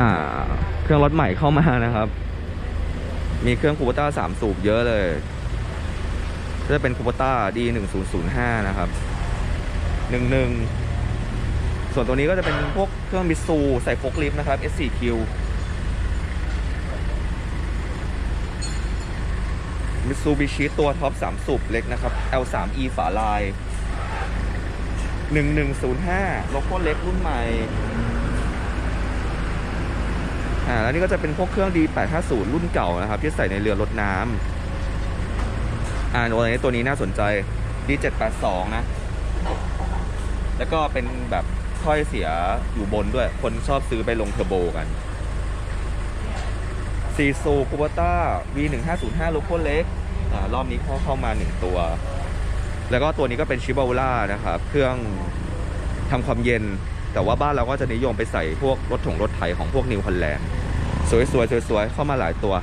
่าเครื่องรถใหม่เข้ามานะครับ มีเครื่องคูปต้าสามสูบเยอะเลยก็จะเป็นคูปต้า D หนึ่งศูนย์ศูนย์ห้านะครับหนึ่งหนึ่งส่วนตัวนี้ก็จะเป็นพวกเครื่องมิตซูใส่โฟกลิฟต์นะครับ S4Q มิตซูบิชิตัวท็อปสามสูบเล็กนะครับ L3E ฝาลาย 1105โลโก้เล็กรุ่นใหม่ แล้วนี่ก็จะเป็นพวกเครื่อง D850 รุ่นเก่านะครับ ที่ใส่ในเรือรถน้ำอ่าตัวนี้ตัวนี้น่าสนใจ D782 นะ แล้วก็เป็นแบบถ้อยเสียอยู่บนด้วย คนชอบซื้อไปลงเทอร์โบกันซีซูคูเบต้า V1505 ลโก้เล็กอ่ารอบนี้เข้าเข้ามา 1 ตัว แล้วก็ตัวนี้ก็เป็นชิบา u ล่านะครับ เครื่องทำความเย็น แต่ว่าบ้านเราก็จะนิยมไปใส่พวกรถถงรถไถของพวกนิวฮอลแลนด์ สวยๆสวยๆเข้ามาหลายตัว